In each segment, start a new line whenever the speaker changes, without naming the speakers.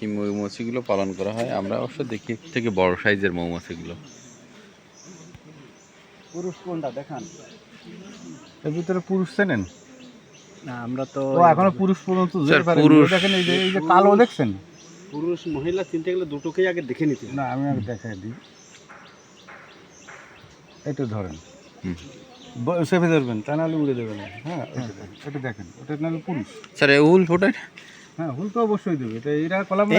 এই মৌমাছিগুলো পালন করা হয়। আমরা অবশ্য দেখি থেকে বড় সাইজের মৌমাছিগুলো।
পুরুষ কোনটা? দেখান।
এর ভিতরে পুরুষ চেনেন?
না আমরা তো
ও এখনও পুরুষ পর্যন্ত যেতে পারেনি।
পুরুষ-
দেখেন এই যে এই যে কালো দেখছেন?
পুরুষ মহিলা চিনতে গেলে দুটোকেই আগে দেখে নিতে।
না আমি আগে দেখাই দিই। একটু ধরেন। চেপে ধরবেন তা নাহলে উড়ে দেবেন। হ্যাঁ এটা দেখেন, ওটা নাহলে পুরুষ।
স্যার এ উল ফোটায়
হ্যাঁ হুল তো অবশ্যই দেবে। এটা এরা কলাম
এ-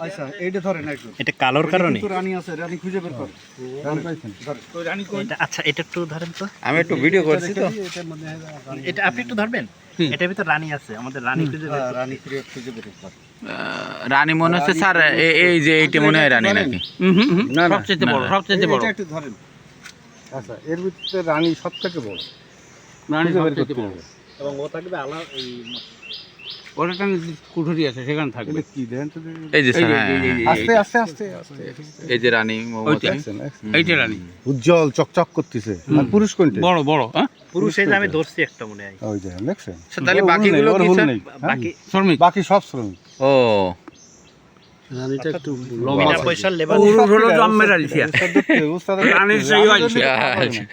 আচ্ছা এইটা ধরেন একটু
এটা কালোর কারণে?
রানী আছে রানী খুঁজে বের করে রানী পাইছেন। তো রানী কই?
আচ্ছা এটা একটু ধরেন তো।
আমি একটু ভিডিও করছি তো।
এটার মধ্যে রানী
এটা আপনি একটু ধরবেন? এটার ভিতর রানী আছে আমাদের রানী খুঁজে বের
রানী খুঁজে খুঁজে বের করে
আহ, রানী মনে হচ্ছে স্যার এই যে এইটা মনে হয় রানী নাকি?
না
সবচেয়ে বড় সবচেয়ে বড়।
এটা একটু ধরেন। আচ্ছা এর ভিতরে রানী সব থেকে বড়।
রানী
করতে
বড়। এবং ও থাকবে আলাদা এই
ওটা কুঠুরি আছে সেখানে থাকবে।
কি দেন
এই যে স্যার
এই যে-
আস্তে আস্তে আস্তে আস্তে।
এই যে রানী?
এইটা রানী।
উজ্জ্বল চকচক করতেছে। আর পুরুষ কোনটা?
বড় বড় হ্যাঁ?
পুরুষ এই যে আমি ধরছি একটা মনে হয়।
ওই যে দেখছেন?
স্যার, তাহলে
ওর হুল
বাকিগুলো কি স্যার?
হ্যাঁ?
বাকি
শ্রমিক।
বাকি সব শ্রমিক।
ও।
রানীটা একটু
বাবা।
বিনা পয়সার লেবার
পুরুষ হলো জন্মের আলসিয়া রানীর সেই হয়।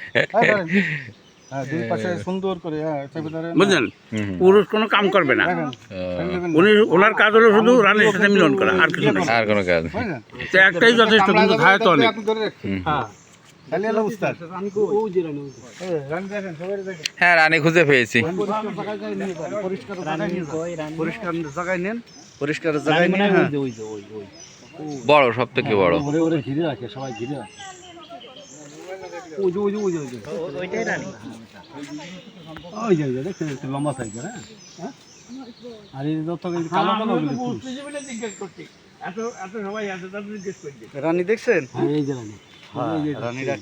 হ্যাঁ দুই পাশে সুন্দর করে হ্যাঁ চেপে ধরেন
বুঝলেন?
হুম, হুম।
পুরুষ কোনো কাম করবে না। উনি ওনার কাজ হলো শুধু রানীর সাথে মিলন করা আর কিছু না
আর কোনো কাজ
তো একটাই যথেষ্ট কিন্তু খায় তো অনেক।
আপনি ধরে রাখছেন।
হুম।
হ্যাঁ। খালি হলো উস্তাদ।
ও যে রানী
হ্যাঁ খুঁজে পেয়েছি।
পরিষ্কার
বড় সব থেকে বড়
ঘিরে রাখে সবাই ঘিরে রাখে। ওই যে ওই যে ওই যে
ওইটাই রানী।
ওই যে ওই যে লম্বা সাইজের হ্যাঁ? হ্যাঁ? আর এই যত কালো কালো ওগুলো করছি।
এত এত সবাই আছে তাদের জিজ্ঞেস করছি।
রানী দেখছেন? এই যে রানী। হ্যাঁ রানীরা।